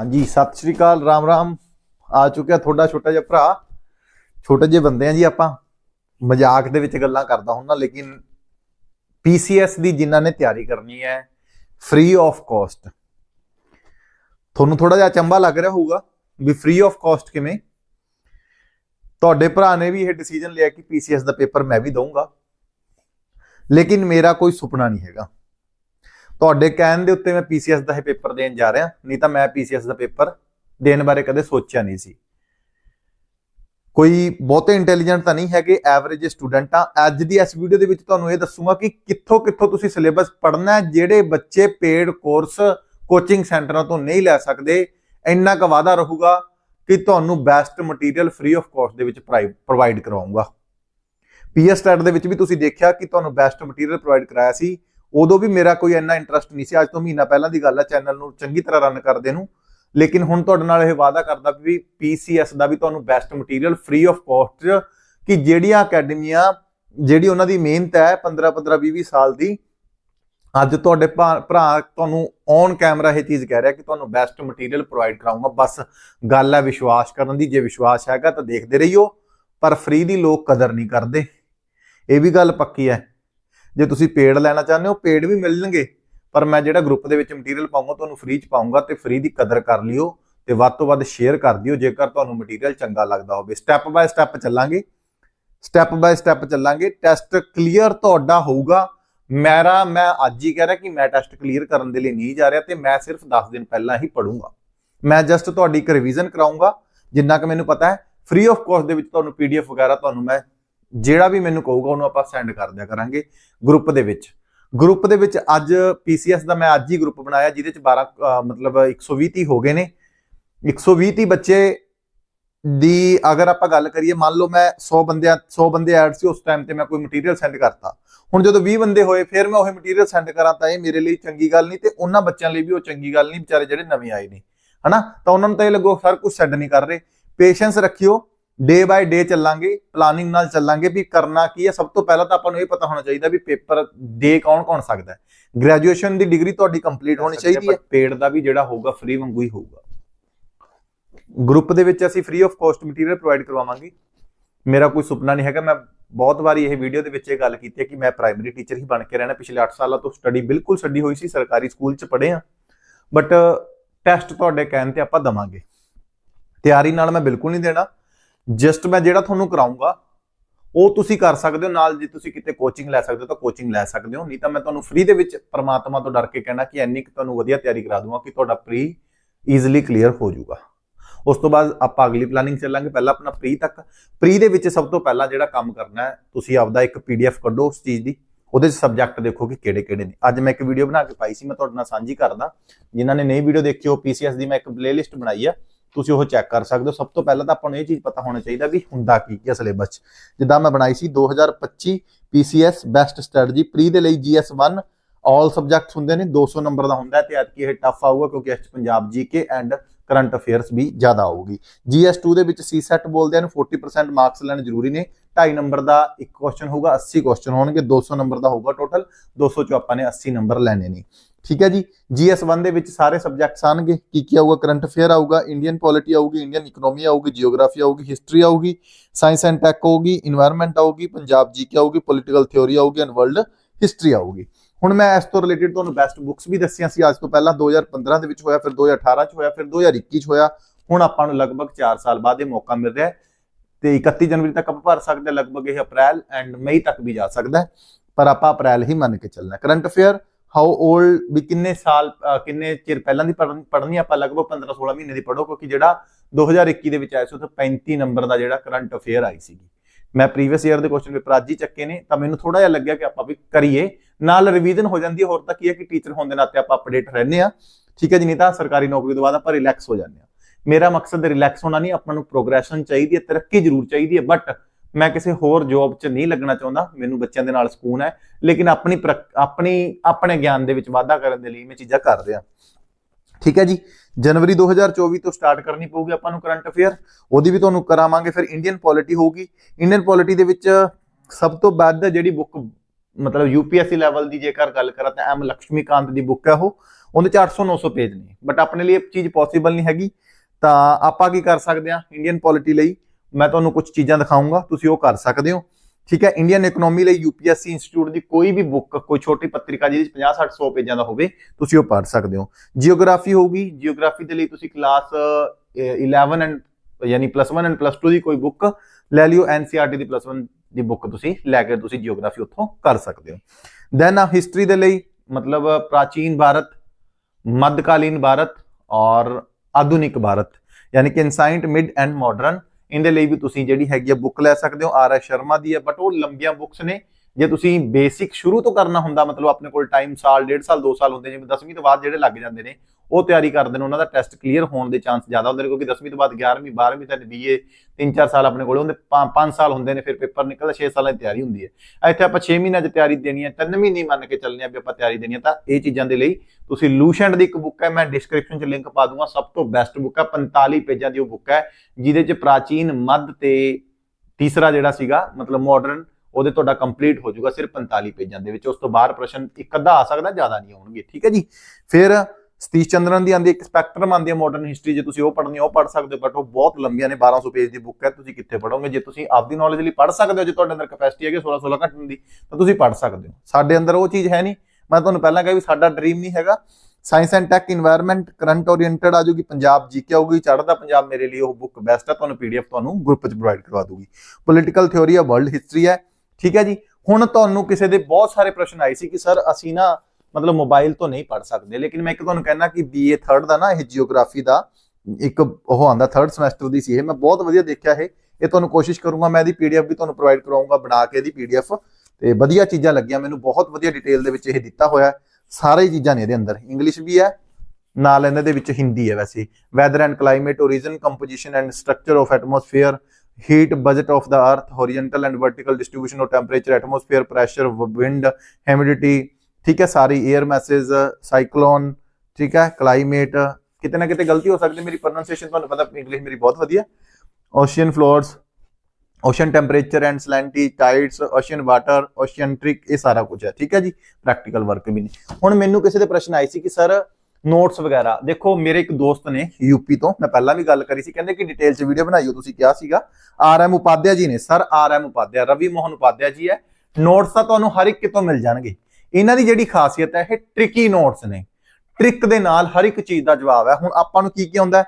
ਹਾਂਜੀ, ਸਤਿ ਸ਼੍ਰੀ ਅਕਾਲ, ਰਾਮ ਰਾਮ। ਆ ਚੁੱਕਿਆ ਤੁਹਾਡਾ ਛੋਟਾ ਜਿਹਾ ਭਰਾ। ਛੋਟੇ ਜਿਹੇ ਬੰਦੇ ਆ ਜੀ ਆਪਾਂ। ਮਜ਼ਾਕ ਦੇ ਵਿੱਚ ਗੱਲਾਂ ਕਰਦਾ ਹੁੰਦਾ, ਲੇਕਿਨ ਪੀਸੀਐਸ ਦੀ ਜਿਨ੍ਹਾਂ ਨੇ ਤਿਆਰੀ ਕਰਨੀ ਹੈ ਫ੍ਰੀ ਆਫ ਕਾਸਟ ਤੁਹਾਨੂੰ ਥੋੜਾ ਜਿਹਾ ਚੰਬਾ ਲੱਗ ਰਿਹਾ ਹੋਊਗਾ ਵੀ ਫ੍ਰੀ ਆਫ ਕਾਸਟ ਕਿਵੇਂ। ਤੁਹਾਡੇ ਭਰਾ ਨੇ ਵੀ ਇਹ ਡਿਸੀਜਨ ਲਿਆ ਕਿ ਪੀਸੀਐਸ ਦਾ ਪੇਪਰ ਮੈਂ ਵੀ ਦਊਂਗਾ। ਲੇਕਿਨ ਮੇਰਾ ਕੋਈ ਸੁਪਨਾ ਨਹੀਂ ਹੈਗਾ। ਤੁਹਾਡੇ ਕਹਿਣ ਦੇ ਉੱਤੇ ਮੈਂ ਪੀਸੀਐਸ ਦਾ ਇਹ ਪੇਪਰ ਦੇਣ ਜਾ ਰਿਹਾ, ਨਹੀਂ ਤਾਂ ਮੈਂ ਪੀਸੀਐਸ ਦਾ ਪੇਪਰ ਦੇਣ ਬਾਰੇ ਕਦੇ ਸੋਚਿਆ ਨਹੀਂ ਸੀ। ਕੋਈ ਬਹੁਤੇ ਇੰਟੈਲੀਜੈਂਟ ਤਾਂ ਨਹੀਂ ਹੈਗੇ ਐਵਰੇਜ ਸਟੂਡੈਂਟ ਆ। ਅੱਜ ਦੀ ਇਸ ਵੀਡੀਓ ਦੇ ਵਿੱਚ ਤੁਹਾਨੂੰ ਇਹ ਦੱਸੂਗਾ ਕਿ ਕਿੱਥੋਂ ਕਿੱਥੋਂ ਤੁਸੀਂ ਸਿਲੇਬਸ ਪੜ੍ਹਨਾ ਹੈ, ਜਿਹੜੇ ਬੱਚੇ ਪੇਡ ਕੋਰਸ ਕੋਚਿੰਗ ਸੈਂਟਰਾਂ ਤੋਂ ਨਹੀਂ ਲੈ ਸਕਦੇ, ਇੰਨਾ ਕੁ ਵਾਅਦਾ ਰਹੂਗਾ ਕਿ ਤੁਹਾਨੂੰ best material free of cost ਦੇ ਵਿੱਚ ਪ੍ਰੋਵਾਈਡ ਕਰਵਾਉਂਗਾ ਪੀਐਸ ਟੈਟ ਦੇ ਵਿੱਚ ਵੀ ਤੁਸੀਂ ਦੇਖਿਆ ਕਿ ਤੁਹਾਨੂੰ ਬੈਸਟ ਮਟੀਰੀਅਲ ਪ੍ਰੋਵਾਈਡ ਕਰਾਇਆ ਸੀ। ਉਦੋਂ ਵੀ ਮੇਰਾ ਕੋਈ ਇੰਨਾ ਇੰਟਰਸਟ ਨਹੀਂ ਸੀ। ਅੱਜ ਤੋਂ ਮਹੀਨਾ ਪਹਿਲਾਂ ਦੀ ਗੱਲ ਹੈ ਚੈਨਲ ਨੂੰ ਚੰਗੀ ਤਰ੍ਹਾਂ ਰਨ ਕਰਦੇ ਨੂੰ। ਲੇਕਿਨ ਹੁਣ ਤੁਹਾਡੇ ਨਾਲ ਇਹ ਵਾਅਦਾ ਕਰਦਾ ਵੀ ਪੀਸੀਐਸ ਦਾ ਵੀ ਤੁਹਾਨੂੰ best material free of cost ਕਿ ਜਿਹੜੀਆਂ ਅਕੈਡਮੀਆਂ ਜਿਹੜੀ ਉਹਨਾਂ ਦੀ ਮਿਹਨਤ ਹੈ 15 15 20 20 ਸਾਲ ਦੀ, ਅੱਜ ਤੁਹਾਡੇ ਭਾ- ਭਰਾ ਤੁਹਾਨੂੰ ਔਨ ਕੈਮਰਾ ਇਹ ਚੀਜ਼ ਕਹਿ ਰਿਹਾ ਕਿ ਤੁਹਾਨੂੰ ਬੈਸਟ ਮਟੀਰੀਅਲ ਪ੍ਰੋਵਾਈਡ ਕਰਾਉਂਗਾ ਬਸ ਗੱਲ ਹੈ ਵਿਸ਼ਵਾਸ ਕਰਨ ਦੀ। ਜੇ ਵਿਸ਼ਵਾਸ ਹੈਗਾ ਤਾਂ ਦੇਖਦੇ ਰਹੀਓ, ਪਰ ਫ੍ਰੀ ਦੀ ਲੋਕ ਕਦਰ ਨਹੀਂ ਕਰਦੇ। ਇਹ ਵੀ ਗੱਲ ਪੱਕੀ ਹੈ। ਜੇ ਤੁਸੀਂ ਪੇਡ ਲੈਣਾ ਚਾਹੁੰਦੇ ਹੋ ਪੇਡ ਵੀ ਮਿਲਣਗੇ, ਪਰ ਮੈਂ ਜਿਹੜਾ ਗਰੁੱਪ ਦੇ ਵਿੱਚ ਮਟੀਰੀਅਲ ਪਾਉਂਗਾ ਤੁਹਾਨੂੰ ਫ੍ਰੀ ਚ ਪਾਉਂਗਾ ਤੇ ਫ੍ਰੀ ਦੀ ਕਦਰ ਕਰ ਲਿਓ ਤੇ ਵੱਧ ਤੋਂ ਵੱਧ ਸ਼ੇਅਰ ਕਰ ਦਿਓ, ਜੇਕਰ ਤੁਹਾਨੂੰ ਮਟੀਰੀਅਲ ਚੰਗਾ ਲੱਗਦਾ ਹੋਵੇ। ਸਟੈਪ ਬਾਏ ਸਟੈਪ ਚੱਲਾਂਗੇ। ਸਟੈਪ ਬਾਏ ਸਟੈਪ ਚੱਲਾਂਗੇ। ਟੈਸਟ ਕਲੀਅਰ ਤੁਹਾਡਾ ਹੋਊਗਾ। ਮੇਰਾ, ਮੈਂ ਅੱਜ ਹੀ ਕਹਿ ਰਿਹਾ ਕਿ ਮੈਂ ਟੈਸਟ ਕਲੀਅਰ ਕਰਨ ਦੇ ਲਈ ਨਹੀਂ ਜਾ ਰਿਹਾ ਤੇ ਮੈਂ ਸਿਰਫ 10 ਦਿਨ ਪਹਿਲਾਂ ਹੀ ਪੜੂੰਗਾ ਮੈਂ ਜਸਟ ਤੁਹਾਡੀ ਇੱਕ ਰਿਵੀਜ਼ਨ ਕਰਾਉਂਗਾ ਜਿੰਨਾ ਕਿ ਮੈਨੂੰ ਪਤਾ ਹੈ ਫ੍ਰੀ ਆਫ ਕੋਸਟ ਦੇ ਵਿੱਚ ਤੁਹਾਨੂੰ ਪੀਡੀਐਫ ਵਗੈਰਾ ਤੁਹਾਨੂੰ ਮੈਂ ਜਿਹੜਾ ਵੀ ਮੈਨੂੰ ਕਹੂਗਾ, ਉਹਨੂੰ ਆਪਾਂ ਸੈਂਡ ਕਰ ਦਿਆ ਕਰਾਂਗੇ ਗਰੁੱਪ ਦੇ ਵਿੱਚ। ਗਰੁੱਪ ਦੇ ਵਿੱਚ ਅੱਜ ਪੀਸੀਐਸ ਦਾ ਮੈਂ ਅੱਜ ਹੀ ਗਰੁੱਪ ਬਣਾਇਆ, ਜਿਹਦੇ ਚ 12 ਅਹ ਮਤਲਬ 120 ਤੀ ਹੋ ਗਏ ਨੇ। 120 ਤੀ ਬੱਚੇ ਦੀ ਅਗਰ ਆਪਾਂ ਗੱਲ ਕਰੀਏ, ਮੰਨ ਲਓ ਮੈਂ 100 ਬੰਦਿਆਂ 100 ਬੰਦੇ ਐਡ ਸੀ, ਉਸ ਟਾਈਮ ਤੇ ਮੈਂ ਕੋਈ ਮਟੀਰੀਅਲ ਸੈਂਡ ਕਰਤਾ। ਹੁਣ ਜਦੋਂ 20 ਬੰਦੇ ਹੋਏ, ਫਿਰ ਮੈਂ ਉਹ ਮਟੀਰੀਅਲ ਸੈਂਡ ਕਰਾਂ ਤਾਂ ਇਹ ਮੇਰੇ ਲਈ ਚੰਗੀ ਗੱਲ ਨਹੀਂ ਤੇ ਉਹਨਾਂ ਬੱਚਿਆਂ ਲਈ ਵੀ ਉਹ ਚੰਗੀ ਗੱਲ ਨਹੀਂ, ਵਿਚਾਰੇ ਜਿਹੜੇ ਨਵੇਂ ਆਏ ਨੇ। ਹਨਾ? ਤਾਂ ਉਹਨਾਂ ਨੂੰ ਤਾਂ ਇਹ ਲੱਗੋ, ਸਰ ਕੁਝ ਸੈਂਡ ਨਹੀਂ ਕਰ ਰਹੇ। ਪੇਸ਼ੈਂਸ ਰੱਖਿਓ। ਡੇ ਬਾਈ ਡੇ ਚੱਲਾਂਗੇ ਪਲਾਨਿੰਗ ਨਾਲ ਚੱਲਾਂਗੇ ਵੀ ਕਰਨਾ ਕੀ ਹੈ। ਸਭ ਤੋਂ ਪਹਿਲਾਂ ਤਾਂ ਆਪਾਂ ਨੂੰ ਇਹ ਪਤਾ ਹੋਣਾ ਚਾਹੀਦਾ ਵੀ ਪੇਪਰ ਦੇ ਕੌਣ ਕੌਣ ਸਕਦਾ ਹੈ। ਗ੍ਰੈਜੂਏਸ਼ਨ ਦੀ ਡਿਗਰੀ ਤੁਹਾਡੀ ਕੰਪਲੀਟ ਹੋਣੀ ਚਾਹੀਦੀ ਹੈ। ਪੇਡ ਦਾ ਵੀ ਜਿਹੜਾ ਹੋਊਗਾ ਫ੍ਰੀ ਵਾਂਗੂ ਹੀ ਹੋਊਗਾ। ਗਰੁੱਪ ਦੇ ਵਿੱਚ ਅਸੀਂ free of cost material provide ਕਰਵਾਵਾਂਗੇ। ਮੇਰਾ ਕੋਈ ਸੁਪਨਾ ਨਹੀਂ ਹੈਗਾ। ਮੈਂ ਬਹੁਤ ਵਾਰੀ ਇਹ ਵੀਡੀਓ ਦੇ ਵਿੱਚ ਇਹ ਗੱਲ ਕੀਤੀ ਹੈ ਕਿ ਮੈਂ ਪ੍ਰਾਇਮਰੀ ਟੀਚਰ ਹੀ ਬਣ ਕੇ ਰਹਿਣਾ। ਪਿਛਲੇ 8 ਸਾਲਾਂ ਤੋਂ ਸਟੱਡੀ ਬਿਲਕੁਲ ਛੱਡੀ ਹੋਈ ਸੀ। ਸਰਕਾਰੀ ਸਕੂਲ 'ਚ ਪੜ੍ਹੇ ਆ ਬਟ ਟੈਸਟ ਤੁਹਾਡੇ ਕਹਿਣ ਤੇ ਆਪਾਂ ਦਵਾਂਗੇ। ਤਿਆਰੀ ਨਾਲ ਮੈਂ ਬਿਲਕੁਲ ਨਹੀਂ ਦੇਣਾ। ਜਸਟ ਮੈਂ ਜਿਹੜਾ ਤੁਹਾਨੂੰ ਕਰਾਉਂਗਾ, ਉਹ ਤੁਸੀਂ ਕਰ ਸਕਦੇ ਹੋ। ਨਾਲ ਜੇ ਤੁਸੀਂ ਕਿਤੇ ਕੋਚਿੰਗ ਲੈ ਸਕਦੇ ਹੋ, ਤਾਂ ਕੋਚਿੰਗ ਲੈ ਸਕਦੇ ਹੋ। ਨਹੀਂ ਤਾਂ ਮੈਂ ਤੁਹਾਨੂੰ ਫ੍ਰੀ ਦੇ ਵਿੱਚ ਪਰਮਾਤਮਾ ਤੋਂ ਡਰ ਕੇ ਕਹਿਣਾ ਕਿ ਇੰਨੀ ਕੁ ਤੁਹਾਨੂੰ ਵਧੀਆ ਤਿਆਰੀ ਕਰਾ ਦੂੰਗਾ ਕਿ ਤੁਹਾਡਾ ਪ੍ਰੀ ਈਜ਼ੀਲੀ ਕਲੀਅਰ ਹੋ ਜਾਊਗਾ। ਉਸ ਤੋਂ ਬਾਅਦ ਆਪਾਂ ਅਗਲੀ ਪਲਾਨਿੰਗ ਚੱਲਾਂਗੇ। ਪਹਿਲਾਂ ਆਪਣਾ ਪ੍ਰੀ ਤੱਕ। ਪ੍ਰੀ ਦੇ ਵਿੱਚ ਸਭ ਤੋਂ ਪਹਿਲਾਂ ਜਿਹੜਾ ਕੰਮ ਕਰਨਾ ਹੈ, ਤੁਸੀਂ ਆਪਦਾ ਇੱਕ ਪੀਡੀਐਫ ਕੱਢੋ ਉਸ ਚੀਜ਼ ਦੀ। ਉਹਦੇ ਚ ਸਬਜੈਕਟ ਦੇਖੋ ਕਿ ਕਿਹੜੇ ਕਿਹੜੇ ਨੇ। ਅੱਜ ਮੈਂ ਇੱਕ ਵੀਡੀਓ ਬਣਾ ਕੇ ਪਾਈ ਸੀ, ਮੈਂ ਤੁਹਾਡੇ ਨਾਲ ਸਾਂਝੀ ਕਰਦਾ। ਜਿਨ੍ਹਾਂ ਨੇ ਨਹੀਂ ਵੀਡੀਓ ਦੇਖੀ, ਉਹ ਪੀਸੀਐਸ ਦੀ ਮੈਂ ਇੱਕ ਪਲੇਲਿਸਟ ਬਣਾਈ ਆ। ਤੁਸੀਂ ਉਹ ਚੈੱਕ ਕਰ ਸਕਦੇ ਹੋ। ਸਭ ਤੋਂ ਪਹਿਲਾਂ ਤਾਂ ਆਪਾਂ ਨੂੰ ਇਹ ਚੀਜ਼ ਪਤਾ ਹੋਣਾ ਚਾਹੀਦਾ ਵੀ ਹੁੰਦਾ ਕੀ ਕੀ ਸਿਲੇਬਸ ਜਿੱਦਾਂ ਮੈਂ ਬਣਾਈ ਸੀ 2025 ਪੀਸੀਐਸ ਬੈਸਟ ਸਟ੍ਰੈਟਜੀ ਪ੍ਰੀ ਦੇ ਲਈ GS1 ਆਲ ਸਬਜੈਕਟਸ ਹੁੰਦੇ ਨੇ 200 ਨੰਬਰ ਦਾ ਹੁੰਦਾ ਹੈ ਤੇ ਐਤਕੀ ਇਹ ਟਫ ਆਊਗਾ ਕਿਉਂਕਿ ਇਸ 'ਚ Punjab GK and current affairs ਵੀ ਜ਼ਿਆਦਾ ਆਊਗੀ। GS2 ਦੇ ਵਿੱਚ ਸੀਸੈਟ ਬੋਲਦੇ ਹਨ 40% ਮਾਰਕਸ ਲੈਣ ਜ਼ਰੂਰੀ ਨੇ। 2.5 ਨੰਬਰ ਦਾ ਇੱਕ ਕੁਐਸਚਨ ਹੋਊਗਾ 80 ਕੁਐਸਚਨ ਹੋਣਗੇ 200 ਨੰਬਰ ਦਾ ਹੋਊਗਾ ਟੋਟਲ 200 ਚੋਂ ਆਪਾਂ ਨੇ 80 ਨੰਬਰ ਲੈਣੇ ਨੇ। ਠੀਕ ਹੈ ਜੀ? GS1 ਦੇ ਵਿੱਚ ਸਾਰੇ ਸਬਜੈਕਟਸ ਆਣਗੇ। ਕੀ ਕੀ ਆਊਗਾ? ਕਰੰਟ ਅਫੇਅਰ ਆਊਗਾ ਇੰਡੀਅਨ ਪੋਲਿਟੀ ਆਊਗੀ ਇੰਡੀਅਨ ਇਕਨੋਮੀ ਆਊਗੀ ਜੀਓਗ੍ਰਾਫੀ ਆਊਗੀ ਹਿਸਟਰੀ ਆਊਗੀ ਸਾਇੰਸ ਐਂਡ ਟੈਕ ਆਊਗੀ এনवायरमेंट ਆਊਗੀ, ਪੰਜਾਬ ਜੀ ਕੀ ਆਊਗੀ ਪੋਲਿਟੀਕਲ ਥਿਓਰੀ ਆਊਗੀ ਐਂਡ ਵਰਲਡ ਹਿਸਟਰੀ ਆਊਗੀ। ਹੁਣ ਮੈਂ ਇਸ ਤੋਂ ਰਿਲੇਟਿਡ ਤੁਹਾਨੂੰ ਬੈਸਟ ਬੁੱਕਸ ਵੀ ਦੱਸੀਆਂ ਸੀ ਅੱਜ ਤੋਂ ਪਹਿਲਾਂ 2015 ਦੇ ਵਿੱਚ ਹੋਇਆ, ਫਿਰ 2018 ਚ ਹੋਇਆ, ਫਿਰ 2021 ਚ ਹੋਇਆ। ਹੁਣ ਆਪਾਂ ਨੂੰ ਲਗਭਗ 4 ਸਾਲ ਬਾਅਦ ਇਹ ਮੌਕਾ ਮਿਲ ਰਿਹਾ ਹੈ ਤੇ 31 ਜਨਵਰੀ ਤੱਕ ਆਪਾਂ ਭਰ ਸਕਦੇ ਲਗਭਗ ਇਹ ਅਪ੍ਰੈਲ ਐਂਡ ਮਈ ਤੱਕ ਵੀ ਜਾ ਸਕਦਾ ਪਰ ਆਪਾਂ ਅਪ੍ਰੈਲ ਹੀ ਮੰਨ ਕੇ ਚੱਲਣਾ ਕਰੰਟ ਅਫੇਅਰ ਹਾਊ 올ਡ ਵੀ ਕਿੰਨੇ ਸਾਲ ਕਿੰਨੇ ਚਿਰ ਪਹਿਲਾਂ ਦੀ ਪੜ੍ਹਨ- ਪੜ੍ਹਨੀ ਆਪਾਂ? ਲਗਭਗ 15 16 ਮਹੀਨੇ ਦੀ ਪੜ੍ਹੋ, ਕਿਉਂਕਿ ਜਿਹੜਾ 2021 ਦੇ ਵਿੱਚ ਆਇਆ ਸੀ ਉਹ 35 ਨੰਬਰ ਦਾ ਜਿਹੜਾ ਕਰੰਟ ਅਫੇਅਰ ਆਈ ਸੀਗੀ। ਮੈਂ ਪ੍ਰੀਵੀਅਸ ਈਅਰ ਦੇ ਕੁਐਸਚਨ ਪੇਪਰ ਅੱਜ ਹੀ ਚੱਕੇ ਨੇ, ਤਾਂ ਮੈਨੂੰ ਥੋੜਾ ਜਿਹਾ ਲੱਗਿਆ ਕਿ ਆਪਾਂ ਵੀ ਕਰੀਏ। ਨਾਲ ਰਿਵੀਜ਼ਨ ਹੋ ਜਾਂਦੀ ਹੈ, ਹੋਰ ਤਾਂ ਕੀ ਹੈ ਕਿ ਟੀਚਰ ਹੋਣ ਦੇ ਨਾਤੇ ਆਪਾਂ ਅਪਡੇਟ ਰਹਿੰਦੇ ਆ ਠੀਕ ਹੈ ਜੀ, ਨਹੀਂ ਤਾਂ ਸਰਕਾਰੀ ਨੌਕਰੀ ਤੋਂ ਬਾਅਦ ਆਪਾਂ ਰਿਲੈਕਸ ਹੋ ਜਾਂਦੇ ਆ ਮੇਰਾ ਮਕਸਦ ਰਿਲੈਕਸ ਹੋਣਾ ਨਹੀਂ, ਆਪਾਂ ਨੂੰ ਪ੍ਰੋਗਰੈਸ਼ਨ ਚਾਹੀਦੀ ਹੈ, ਤਰੱਕੀ ਜ਼ਰੂਰ ਚਾਹੀਦੀ ਹੈ ਬਟ ਮੈਂ ਕਿਸੇ ਹੋਰ ਜੌਬ 'ਚ ਨਹੀਂ ਲੱਗਣਾ ਚਾਹੁੰਦਾ, ਮੈਨੂੰ ਬੱਚਿਆਂ ਦੇ ਨਾਲ ਸਕੂਨ ਹੈ, ਲੇਕਿਨ ਆਪਣੀ ਪ੍ਰਕ- ਆਪਣੀ, ਆਪਣੇ ਗਿਆਨ ਦੇ ਵਿੱਚ ਵਾਧਾ ਕਰਨ ਦੇ ਲਈ ਮੈਂ ਚੀਜ਼ਾਂ ਕਰ ਰਿਹਾ। ਠੀਕ ਹੈ ਜੀ? ਜਨਵਰੀ 2024 ਤੋਂ ਸਟਾਰਟ ਕਰਨੀ ਪਊਗੀ ਆਪਾਂ ਨੂੰ ਕਰੰਟ ਅਫੇਅਰ, ਉਹਦੀ ਵੀ ਤੁਹਾਨੂੰ ਕਰਾਵਾਂਗੇ, ਫਿਰ ਇੰਡੀਅਨ ਪੋਲਿਟੀ ਹੋਊਗੀ। ਇੰਡੀਅਨ ਪੋਲਿਟੀ ਦੇ ਵਿੱਚ ਸਭ ਤੋਂ ਵੱਧ ਜਿਹੜੀ ਬੁੱਕ, ਮਤਲਬ ਯੂਪੀਐਸਸੀ ਲੈਵਲ ਦੀ ਜੇਕਰ ਗੱਲ ਕਰਾਂ ਤਾਂ ਐਮ ਲక్ష్ਮੀਕਾਂਤ ਦੀ ਬੁੱਕ ਹੈ ਉਹ। ਉਹਦੇ ਚ 800 900 ਪੇਜ ਨੇ, ਬਟ ਆਪਣੇ ਲਈ ਇਹ ਚੀਜ਼ ਪੋਸੀਬਲ ਨਹੀਂ ਹੈਗੀ। ਤਾਂ ਆਪਾਂ ਕੀ ਕਰ ਸਕਦੇ ਹਾਂ, ਇੰਡੀਅਨ ਪੋਲਿਟੀ ਲਈ ਮੈਂ ਤੁਹਾਨੂੰ ਕੁਝ ਚੀਜ਼ਾਂ ਦਿਖਾਉਂਗਾ, ਤੁਸੀਂ ਉਹ ਕਰ ਸਕਦੇ ਹੋ। ਠੀਕ ਹੈ ਇੰਡੀਅਨ ਇਕਨੋਮੀ ਲਈ ਯੂਪੀਐਸਸੀ ਇੰਸਟੀਚਿਊਟ ਦੀ ਕੋਈ ਵੀ ਬੁੱਕ ਕੋਈ ਛੋਟੀ ਪੱਤਰਿਕਾ ਜਿਹਦੇ ਵਿੱਚ 50 60 100 ਪੇਜਾਂ ਦਾ ਹੋਵੇ, ਤੁਸੀਂ ਉਹ ਪੜ੍ਹ ਸਕਦੇ ਹੋ। ਜੀਓਗ੍ਰਾਫੀ ਹੋਊਗੀ ਜੀਓਗ੍ਰਾਫੀ ਦੇ ਲਈ ਤੁਸੀਂ ਕਲਾਸ 11 ਐਂਡ ਯਾਨੀ ਪਲੱਸ 1 ਐਂਡ ਪਲੱਸ 2 ਦੀ ਕੋਈ ਬੁੱਕ ਲੈ ਲਿਓ ਐਨਸੀਆਰਟੀ ਦੀ ਪਲੱਸ 1 ਦੀ ਬੁੱਕ ਤੁਸੀਂ ਲੈ ਕੇ ਤੁਸੀਂ ਜੀਓਗ੍ਰਾਫੀ ਉੱਥੋਂ ਕਰ ਸਕਦੇ ਹੋ। ਦੈਨ ਆ ਹਿਸਟਰੀ ਦੇ ਲਈ, ਮਤਲਬ ਪ੍ਰਾਚੀਨ ਭਾਰਤ, ਮੱਧਕਾਲੀਨ ਭਾਰਤ ਔਰ ਆਧੁਨਿਕ ਭਾਰਤ, ਯਾਨੀ ਕਿ ਇਨਸਾਈਂਟ ਮਿਡ ਐਂਡ ਮਾਡਰਨ ਇਹਦੇ ਲਈ ਵੀ ਤੁਸੀਂ ਜਿਹੜੀ ਹੈਗੀ ਆ ਬੁੱਕ ਲੈ ਸਕਦੇ ਹੋ। ਆਰ ਐਸ ਸ਼ਰਮਾ ਦੀ ਹੈ ਬਟ ਉਹ ਲੰਬੀਆਂ ਬੁੱਕਸ ਨੇ। ਜੇ ਤੁਸੀਂ ਬੇਸਿਕ ਸ਼ੁਰੂ ਤੋਂ ਕਰਨਾ ਹੁੰਦਾ, ਮਤਲਬ ਆਪਣੇ ਕੋਲ ਟਾਈਮ ਸਾਲ, ਡੇਢ ਸਾਲ 2 ਸਾਲ ਹੁੰਦੇ, ਜਿਵੇਂ 10ਵੀਂ ਤੋਂ ਬਾਅਦ ਜਿਹੜੇ ਲੱਗ ਜਾਂਦੇ ਨੇ, ਉਹ ਤਿਆਰੀ ਕਰਦੇ ਨੇ, ਉਹਨਾਂ ਦਾ ਟੈਸਟ ਕਲੀਅਰ ਹੋਣ ਦੇ ਚਾਂਸ ਜ਼ਿਆਦਾ ਹੁੰਦੇ ਨੇ, ਕਿਉਂਕਿ 10ਵੀਂ ਤੋਂ ਬਾਅਦ 11ਵੀਂ 12ਵੀਂ ਤੱਕ ਬੀਏ 3-4 ਸਾਲ ਆਪਣੇ ਕੋਲ ਹੁੰਦੇ 5 ਸਾਲ ਹੁੰਦੇ ਨੇ, ਫਿਰ ਪੇਪਰ ਨਿਕਲਦਾ 6 ਸਾਲਾਂ ਦੀ ਤਿਆਰੀ ਹੁੰਦੀ ਹੈ। ਇੱਥੇ ਆਪਾਂ 6 ਮਹੀਨਿਆਂ ਦੀ ਤਿਆਰੀ ਦੇਣੀ ਹੈ 3 ਮਹੀਨੇ ਮੰਨ ਕੇ ਚੱਲਨੇ ਆ ਵੀ ਆਪਾਂ ਤਿਆਰੀ ਦੇਣੀ ਹੈ, ਤਾਂ ਇਹ ਚੀਜ਼ਾਂ ਦੇ ਲਈ ਤੁਸੀਂ ਲੂਸ਼ੈਂਟ ਦੀ ਇੱਕ ਬੁੱਕ ਹੈ, ਮੈਂ ਡਿਸਕ੍ਰਿਪਸ਼ਨ 'ਚ ਲਿੰਕ ਪਾ ਦੂੰਗਾ, ਸਭ ਤੋਂ ਬੈਸਟ ਬੁੱਕ ਹੈ 45 ਪੇਜਾਂ ਦੀ ਉਹ ਬੁੱਕ ਹੈ, ਜਿਹਦੇ 'ਚ ਪ੍ਰਾਚੀਨ, ਮੱਧ ਤੇ ਤੀਸਰਾ ਜਿਹੜਾ ਸੀਗਾ, ਮਤਲਬ ਮਾਡਰਨ ਉਹਦੇ ਤੁਹਾਡਾ ਕੰਪਲੀਟ ਹੋ ਜਾਊਗਾ ਸਿਰਫ 45 ਪੇਜਾਂ ਦੇ ਵਿੱਚ। ਉਸ ਤੋਂ ਬਾਅਦ ਪ੍ਰਸ਼ਨ ਇੱਕ ਅੱਧਾ ਆ ਸਕਦਾ, ਜ਼ਿਆਦਾ ਨਹੀਂ ਆਉਣਗੇ, ਠੀਕ ਹੈ ਜੀ? ਫਿਰ ਸਤੀਸ਼ ਚੰਦਰਨ ਦੀ ਆਂਦੀ ਇੱਕ ਸਪੈਕਟਰਮ ਆਂਦੀ ਹੈ ਮਾਡਰਨ ਹਿਸਟਰੀ ਜੇ ਤੁਸੀਂ ਉਹ ਪੜ੍ਹਨੀ ਉਹ ਪੜ੍ਹ ਸਕਦੇ ਹੋ ਬਟ ਉਹ ਬਹੁਤ ਲੰਬੀਆਂ ਨੇ 1200 ਪੇਜ ਦੀ ਬੁੱਕ ਹੈ, ਤੁਸੀਂ ਕਿੱਥੇ ਪੜੋਗੇ ਜੇ ਤੁਸੀਂ ਆਪਦੀ ਨੌਲੇਜ ਲਈ ਪੜ੍ਹ ਸਕਦੇ ਹੋ, ਜੇ ਤੁਹਾਡੇ ਅੰਦਰ ਕਪੈਸਿਟੀ ਹੈਗੀ 16 16 ਘੰਟੇ ਦੀ, ਤਾਂ ਤੁਸੀਂ ਪੜ੍ਹ ਸਕਦੇ ਹੋ। ਸਾਡੇ ਅੰਦਰ ਉਹ ਚੀਜ਼ ਹੈ ਨਹੀਂ। ਮੈਂ ਤੁਹਾਨੂੰ ਪਹਿਲਾਂ ਕਿਹਾ ਵੀ ਸਾਡਾ ਡ੍ਰੀਮ ਨਹੀਂ ਹੈਗਾ। Science and tech environment current oriented ਆ ਜੂਗੀ ਪੰਜਾਬ ਜੀ ਕੇ ਆਊਗੀ, ਚੜ੍ਹਦਾ ਪੰਜਾਬ ਮੇਰੇ ਲਈ ਉਹ ਬੁੱਕ ਬੈਸਟ ਹੈ, ਤੁਹਾਨੂੰ ਪੀਡੀਐਫ ਤੁਹਾਨੂੰ ਗਰੁੱਪ 'ਚ ਪ੍ਰੋਵਾਈਡ ਕਰਵਾ ਦੂਗੀ ਪੋਲਿਟੀਕਲ ਥਿਉਰੀ ਆ ਵਰਲਡ ਹਿਸਟਰੀ ਹੈ ਠੀਕ ਹੈ ਜੀ? ਹੁਣ ਤੁਹਾਨੂੰ ਕਿਸੇ ਦੇ ਬਹੁਤ ਸਾਰੇ ਪ੍ਰਸ਼ਨ ਆਏ ਸੀ ਕਿ ਸਰ ਅਸੀਂ ਨਾ ਮਤਲਬ ਮੋਬਾਈਲ ਤੋਂ ਨਹੀਂ ਪੜ ਸਕਦੇ। ਲੇਕਿਨ ਮੈਂ ਇੱਕ ਤੁਹਾਨੂੰ ਕਹਿਣਾ ਕਿ ਬੀਏ 3rd ਦਾ ਨਾ ਇਹ ਜੀਓਗ੍ਰਾਫੀ ਦਾ ਇੱਕ ਉਹ ਆਂਦਾ 3rd ਸਮੈਸਟਰ ਦੀ ਸੀ ਇਹ। ਮੈਂ ਬਹੁਤ ਵਧੀਆ ਦੇਖਿਆ ਇਹ। ਇਹ ਤੁਹਾਨੂੰ ਕੋਸ਼ਿਸ਼ ਕਰੂੰਗਾ, ਮੈਂ ਇਹਦੀ ਪੀਡੀਐਫ ਵੀ ਤੁਹਾਨੂੰ ਪ੍ਰੋਵਾਈਡ ਕਰਾਉਂਗਾ ਬਣਾ ਕੇ ਇਹਦੀ ਪੀਡੀਐਫ ਤੇ ਵਧੀਆ ਚੀਜ਼ਾਂ ਲੱਗੀਆਂ, ਮੈਨੂੰ ਬਹੁਤ ਵਧੀਆ ਡਿਟੇਲ ਦੇ ਵਿੱਚ ਇਹ ਦਿੱਤਾ ਹੋਇਆ ਸਾਰੇ ਚੀਜ਼ਾਂ ਨੇ ਇਹਦੇ ਅੰਦਰ। ਇੰਗਲਿਸ਼ ਵੀ ਹੈ, ਨਾਲ ਇਹਨਾਂ ਦੇ ਵਿੱਚ ਹਿੰਦੀ ਹੈ ਵੈਸੇ। Weather and climate origin composition and structure of atmosphere heat budget of the earth, horizontal and vertical distribution of temperature, atmosphere, pressure wind, humidity ਠੀਕ ਹੈ ਸਾਰੀ 에ਅਰ ਮੈਸੇਜ ਸਾਈਕਲੋਨ ਠੀਕ ਹੈ ਕਲਾਈਮੇਟ ਕਿਤੇ ਨਾ ਕਿਤੇ ਗਲਤੀ ਹੋ ਸਕਦੀ ਮੇਰੀ ਪ੍ਰੋਨਾਂਸੀਏਸ਼ਨ ਤੁਹਾਨੂੰ ਪਤਾ ਇੰਗਲਿਸ਼ ਮੇਰੀ ਬਹੁਤ ਵਧੀਆ ocean floors ocean temperature and salinity tides ocean water ocean trick ਇਹ ਸਾਰਾ ਕੁਝ ਹੈ ਠੀਕ ਹੈ ਜੀ ਪ੍ਰੈਕਟੀਕਲ ਵਰਕ ਵੀ ਨਹੀਂ ਹੁਣ ਮੈਨੂੰ ਕਿਸੇ ਦੇ ਪ੍ਰਸ਼ਨ ਆਏ ਸੀ ਕਿ ਸਰ ਨੋਟਸ ਵਗੈਰਾ। ਦੇਖੋ, ਮੇਰੇ ਇੱਕ ਦੋਸਤ ਨੇ ਯੂਪੀ ਤੋਂ, ਮੈਂ ਪਹਿਲਾਂ ਵੀ ਗੱਲ ਕਰੀ ਸੀ, ਕਹਿੰਦੇ ਕਿ ਡਿਟੇਲ 'ਚ ਵੀਡੀਓ ਬਣਾਈਓ ਤੁਸੀਂ ਕਿਹਾ ਸੀਗਾ। ਆਰ ਐਮ ਉਪਾਧਿਆ ਜੀ ਨੇ, sir R M Upadhyay Ravi Mohan Upadhyay ji ਹੈ। ਨੋਟਸ ਤਾਂ ਤੁਹਾਨੂੰ ਹਰ ਇੱਕ ਕਿਤੋਂ ਮਿਲ ਜਾਣਗੇ। ਇਹਨਾਂ ਦੀ ਜਿਹੜੀ ਖਾਸੀਅਤ ਹੈ, ਇਹ ਟ੍ਰਿਕੀ ਨੋਟਸ ਨੇ। ਟ੍ਰਿਕ ਦੇ ਨਾਲ ਹਰ ਇੱਕ ਚੀਜ਼ ਦਾ ਜਵਾਬ ਹੈ। ਹੁਣ ਆਪਾਂ ਨੂੰ ਕੀ ਕੀ ਆਉਂਦਾ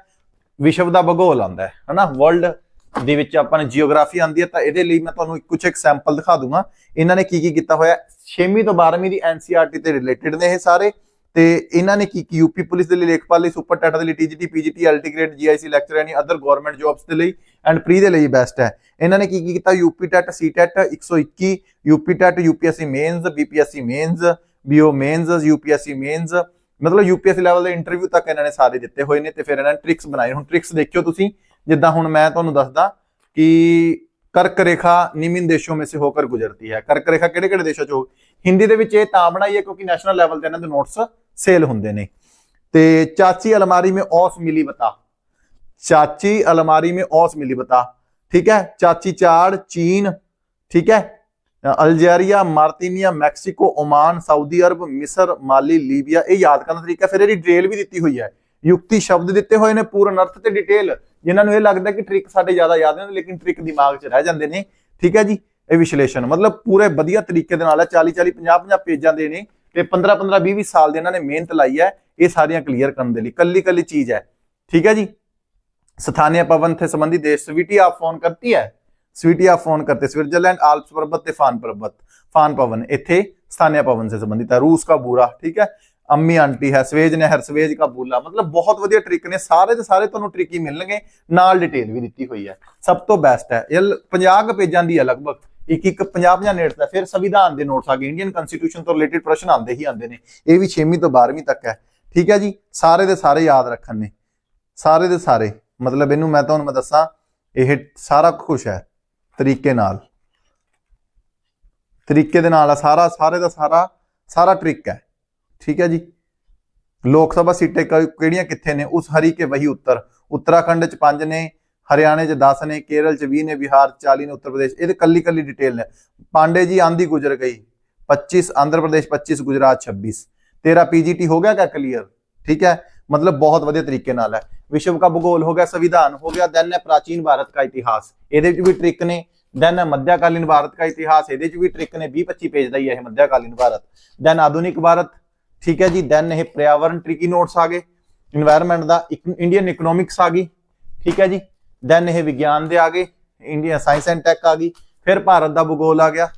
ਵਿਸ਼ਵ ਦਾ ਭੂਗੋਲ ਆਉਂਦਾ ਹੈ, ਹਨਾ? ਵਰਲਡ ਦੇ ਵਿੱਚ ਆਪਾਂ ਨੂੰ ਜੀਓਗ੍ਰਾਫੀ ਆਉਂਦੀ ਹੈ, ਤਾਂ ਇਹਦੇ ਲਈ ਮੈਂ ਤੁਹਾਨੂੰ ਕੁਝ ਐਗਜ਼ਾਮਪਲ ਦਿਖਾ ਦੂੰਗਾ। ਇਹਨਾਂ ਨੇ ਕੀ ਕੀ ਕੀਤਾ ਹੋਇਆ 6ਵੀਂ ਤੋਂ 12ਵੀਂ ਦੀ ਐਨਸੀਆਰਟੀ ਤੇ ਰਿਲੇਟਡ ਨੇ ਇਹ ਸਾਰੇ। ਤੇ ਇਹਨਾਂ ਨੇ ਕੀ ਕੀ ਯੂਪੀ ਪੁਲਿਸ ਦੇ ਲਈ ਲੇਖਪਾਲ ਲਈ ਸੁਪਰ ਟਾਟਾ ਦੇ ਲਈ TGT PGT LT grade GIC lecture and other government jobs ਦੇ ਲਈ ਐਂਡ ਪ੍ਰੀ ਦੇ ਲਈ ਬੈਸਟ ਹੈ। ਇਹਨਾਂ ਨੇ ਕੀ ਕੀ ਕੀਤਾ? UP TET CTET 121 UP TET UPSC mains BPSC mains BEO mains UPSC mains ਮਤਲਬ ਯੂਪੀਐਸਸੀ ਲੈਵਲ ਦੇ ਇੰਟਰਵਿਊ ਤੱਕ ਇਹਨਾਂ ਨੇ ਸਾਰੇ ਦਿੱਤੇ ਹੋਏ ਨੇ ਤੇ ਫਿਰ ਇਹਨਾਂ ਨੇ ਟ੍ਰਿਕਸ ਬਣਾਏ। ਹੁਣ ਟ੍ਰਿਕਸ ਦੇਖਿਓ ਤੁਸੀਂ, ਜਿੱਦਾਂ ਹੁਣ ਮੈਂ ਤੁਹਾਨੂੰ ਦੱਸਦਾ ਕਿ ਕਰਕ ਰੇਖਾ ਨਿਮਨ ਦੇਸ਼ੋਂ ਮੇਂ ਸੇ ਹੋਕਰ ਗੁਜ਼ਰਤੀ ਹੈ। ਕਰਕ ਰੇਖਾ ਕਿਹੜੇ ਕਿਹੜੇ ਦੇਸ਼ਾਂ ਚੋਂ? ਹਿੰਦੀ ਦੇ ਵਿੱਚ ਇਹ ਤਾਂ ਬਣਾਈ ਹੈ ਕਿਉਂਕਿ ਨੈਸ਼ਨਲ ਲੈਵਲ ਤੇ ਇਹਨਾਂ ਦੇ ਨੋਟਸ ਸੇਲ ਹੁੰਦੇ ਨੇ ਤੇ ਚਾਚੀ ਅਲਮਾਰੀ में औस मिली बता चाची अलमारी में औस मिली बता ठीक है चाची चाड़ चीन ठीक है Algeria Mauritania Mexico Oman Saudi Arab ਮਿਸਰ ਮਾਲੀ ਲੀਬੀਆ ਇਹ ਯਾਦ ਕਰਨ ਦਾ ਤਰੀਕਾ ਫਿਰ ਇਹਦੀ ਡਿਟੇਲ ਵੀ ਦਿੱਤੀ ਹੋਈ ਹੈ ਯੁਕਤੀ ਸ਼ਬਦ ਦਿੱਤੇ ਹੋਏ ਨੇ ਪੂਰਨ ਅਰਥ ਤੇ ਡਿਟੇਲ ਜਿਨ੍ਹਾਂ ਨੂੰ ਇਹ ਲੱਗਦਾ ਕਿ ਟ੍ਰਿਕ ਸਾਡੇ ਜ਼ਿਆਦਾ ਯਾਦ ਨੇ ਲੇਕਿਨ ਟ੍ਰਿਕ ਦਿਮਾਗ 'ਚ ਰਹਿ ਜਾਂਦੇ ਨੇ ਠੀਕ ਹੈ ਜੀ ਇਹ ਵਿਸ਼ਲੇਸ਼ਣ ਮਤਲਬ ਪੂਰੇ ਵਧੀਆ ਤਰੀਕੇ ਦੇ ਨਾਲ ਹੈ 40 40 50 50 ਪੇਜਾਂ ਦੇ ਨੇ ਤੇ 15 15 20 20 ਸਾਲ ਦੇ ਇਹਨਾਂ ਨੇ ਮਿਹਨਤ ਲਾਈ ਹੈ ਇਹ ਸਾਰੀਆਂ ਕਲੀਅਰ ਕਰਨ ਦੇ ਲਈ ਕੱਲੀ ਕੱਲੀ ਚੀਜ਼ ਹੈ ਠੀਕ ਹੈ ਜੀ स्थानीय पवन थे संबंधी देश स्वीटी आप फोन करती है स्वीटी आप फोन करते स्विट्जरलैंड आल्प्स पर्वत ते फान पर्वत फान पवन इथे स्थानीय पवन से संबंधित है रूस का बूरा ठीक है ਅੰਮੀ ਆਂਟੀ ਹੈ ਸਵੇਜ ਨਹਿਰ ਸਵੇਜ ਕਾ ਬੂਲਾ ਮਤਲਬ ਬਹੁਤ ਵਧੀਆ ਟ੍ਰਿਕ ਨੇ ਸਾਰੇ ਦੇ ਸਾਰੇ ਤੁਹਾਨੂੰ ਟ੍ਰਿਕ ਹੀ ਮਿਲਣਗੇ ਨਾਲ ਡਿਟੇਲ ਵੀ ਦਿੱਤੀ ਹੋਈ ਹੈ ਸਭ ਤੋਂ ਬੈਸਟ ਹੈ ਇਹ 50 ਕੁ ਪੇਜਾਂ ਦੀ ਹੈ ਲਗਭਗ ਇੱਕ ਇੱਕ 50 50 ਨੇਟਸ ਦਾ ਫਿਰ ਸੰਵਿਧਾਨ ਦੇ ਨੋਟਸ ਆ ਗਏ। ਇੰਡੀਅਨ ਕਨਸਟੀਟਿਊਸ਼ਨ ਤੋਂ ਰਿਲੇਟਡ ਪ੍ਰਸ਼ਨ ਆਉਂਦੇ ਹੀ ਆਉਂਦੇ ਨੇ। ਇਹ ਵੀ 6ਵੀਂ ਤੋਂ 12ਵੀਂ ਤੱਕ ਹੈ। ਠੀਕ ਹੈ ਜੀ? ਸਾਰੇ ਦੇ ਸਾਰੇ ਯਾਦ ਰੱਖਣ ਨੇ। ਸਾਰੇ ਦੇ ਸਾਰੇ। ਮਤਲਬ ਇਹਨੂੰ ਮੈਂ ਤੁਹਾਨੂੰ ਮੈਂ ਦੱਸਾਂ, ਇਹ ਸਾਰਾ ਕੁਝ ਹੈ ਤਰੀਕੇ ਨਾਲ। ਤਰੀਕੇ ਦੇ ਨਾਲ ਆ ਸਾਰਾ, ਸਾਰੇ ਦਾ ਸਾਰਾ ਸਾਰਾ ਟ੍ਰਿਕ ਹੈ। ਠੀਕ ਹੈ ਜੀ? ਲੋਕ ਸਭਾ ਸੀਟਾਂ ਕ- ਕਿਹੜੀਆਂ ਕਿੱਥੇ ਨੇ? ਉਸ ਹਰੀ ਕੇ ਵਹੀ ਉੱਤਰ। ਉੱਤਰਾਖੰਡ ਚ ਪੰਜ ਨੇ ਹਰਿਆਣੇ 'ਚ 10 ਨੇ, ਕੇਰਲ 'ਚ 20 ਨੇ, ਬਿਹਾਰ 'ਚ 40 ਨੇ, ਉੱਤਰ ਪ੍ਰਦੇਸ਼ ਇਹਦੇ ਕੱਲੀ ਕੱਲੀ ਡਿਟੇਲ ਨੇ। ਪਾਂਡੇ ਜੀ ਆਂਦੀ ਗੁਜਰ ਗਈ 25 ਆਂਧਰ ਪ੍ਰਦੇਸ਼ 25 ਗੁਜਰਾਤ 26 ਤੇਰਾ ਪੀਜੀਟੀ ਹੋ ਗਿਆ ਕਾ ਕਲੀਅਰ ਠੀਕ ਹੈ? ਮਤਲਬ ਬਹੁਤ ਵਧੀਆ ਤਰੀਕੇ ਨਾਲ ਹੈ। ਵਿਸ਼ਵ ਕਾ ਭੂਗੋਲ ਹੋ ਗਿਆ, ਸੰਵਿਧਾਨ ਹੋ ਗਿਆ, ਦੈਨ ਹੈ ਪ੍ਰਾਚੀਨ ਭਾਰਤ ਦਾ ਇਤਿਹਾਸ। ਇਹਦੇ 'ਚ ਵੀ ਟ੍ਰਿਕ ਨੇ, ਦੈਨ ਹੈ ਮੱਧਕਾਲੀਨ ਭਾਰਤ ਦਾ ਇਤਿਹਾਸ। ਇਹਦੇ 'ਚ ਵੀ ਟ੍ਰਿਕ ਨੇ 20 25 ਪੇਜ ਦਾ ਹੀ ਹੈ ਇਹ ਮੱਧਕਾਲੀਨ ਭਾਰਤ। ਦੈਨ ਆਧੁਨਿਕ ਭਾਰਤ, ਠੀਕ ਹੈ ਜੀ, ਦੈਨ ਇਹ ਪ੍ਰਿਆਵਰਣ ਟ੍ਰਿਕੀ ਨੋਟਸ ਆ ਗਏ। এনवायरमेंट ਦਾ ਇੰਡੀਅਨ ਇਕਨੋਮਿਕਸ ਆ ਗਈ, ਠੀਕ ਹੈ ਜੀ। ਦੈਨ ਇਹ ਵਿਗਿਆਨ ਦੇ ਆ ਗਏ ਇੰਡੀਆ ਸਾਇੰਸ ਐਂਡ ਟੈਕ ਆ ਗਈ, ਫਿਰ ਭਾਰਤ ਦਾ ਭੂਗੋਲ ਆ ਗਿਆ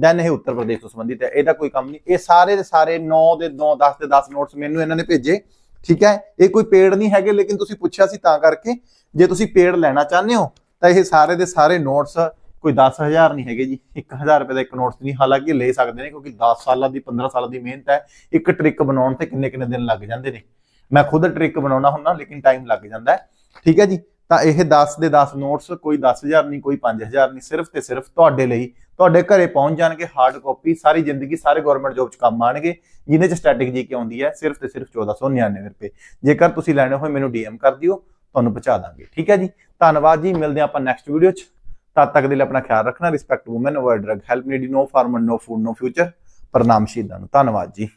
ਦੈਨ ਇਹ ਉੱਤਰ ਪ੍ਰਦੇਸ਼ ਤੋਂ ਸੰਬੰਧਿਤ ਹੈ, ਇਹਦਾ ਕੋਈ ਕੰਮ ਨਹੀਂ। ਇਹ ਸਾਰੇ ਦੇ ਸਾਰੇ 9 ਦੇ 9 10 ਦੇ 10 ਨੋਟਸ ਮੈਨੂੰ ਇਹਨਾਂ ਨੇ ਭੇਜੇ, ਠੀਕ ਹੈ? ਇਹ ਕੋਈ ਪੇੜ ਨਹੀਂ ਹੈਗੇ, ਲੇਕਿਨ ਤੁਸੀਂ ਪੁੱਛਿਆ ਸੀ ਤਾਂ ਕਰਕੇ, ਜੇ ਤੁਸੀਂ ਪੇੜ ਲੈਣਾ ਚਾਹੁੰਦੇ ਹੋ, ਤਾਂ ਇਹ ਸਾਰੇ ਦੇ ਸਾਰੇ ਨੋਟਸ ਕੋਈ 10000 ਨਹੀਂ ਹੈਗੇ ਜੀ 1000 ਰੁਪਏ ਦਾ ਇੱਕ ਨੋਟਸ ਨਹੀਂ ਹਾਲਾਂਕਿ ਲੈ ਸਕਦੇ ਨੇ, ਕਿਉਂਕਿ 10 ਸਾਲਾਂ ਦੀ 15 ਸਾਲਾਂ ਦੀ ਮਿਹਨਤ ਹੈ, ਇੱਕ ਟ੍ਰਿਕ ਬਣਾਉਣ ਤੇ ਕਿੰਨੇ ਕਿੰਨੇ ਦਿਨ ਲੱਗ ਜਾਂਦੇ ਨੇ। ਮੈਂ ਖੁਦ ਟ੍ਰਿਕ ਬਣਾਉਣਾ ਹੁੰਦਾ, ਲੇਕਿਨ ਟਾਈਮ ਲੱਗ ਜਾਂਦਾ ਹੈ, ਠੀਕ ਹੈ ਜੀ? ਤਾਂ ਇਹ 10 ਦੇ 10 ਨੋਟਸ ਕੋਈ 10000 ਨਹੀਂ, ਕੋਈ 5000 ਨਹੀਂ, ਸਿਰਫ ਤੇ ਸਿਰਫ ਤੁਹਾਡੇ ਲਈ, ਤੁਹਾਡੇ ਘਰੇ ਪਹੁੰਚ ਜਾਣਗੇ ਹਾਰਡ ਕਾਪੀ ਸਾਰੀ ਜ਼ਿੰਦਗੀ ਸਾਰੇ ਗਵਰਨਮੈਂਟ ਜੋਬ 'ਚ ਕੰਮ ਆਣਗੇ, ਜਿਹਦੇ 'ਚ ਸਟੈਟਿਕ ਜੀ ਕੀ ਆਉਂਦੀ ਹੈ, ਸਿਰਫ ਤੇ ਸਿਰਫ 1499 ਰੁਪਏ। ਜੇਕਰ ਤੁਸੀਂ ਲੈਣੇ ਹੋਏ ਮੈਨੂੰ ਡੀਐਮ ਕਰ ਦਿਓ, ਤੁਹਾਨੂੰ ਪਹੁੰਚਾ ਦਾਂਗੇ। ਠੀਕ ਹੈ ਜੀ? ਧੰਨਵਾਦ ਜੀ, ਮਿਲਦੇ ਹਾਂ ਆਪਾਂ ਨੈਕਸਟ ਵੀਡੀਓ 'ਚ। ਤਦ ਤੱਕ ਦੇ ਲਈ ਆਪਣਾ ਖਿਆਲ ਰੱਖਣਾ respect woman avoid drug help needy no farmer no food no future ਪ੍ਰਣਾਮ ਸ਼ਹੀਦਾਂ ਨੂੰ। ਧੰਨਵਾਦ ਜੀ।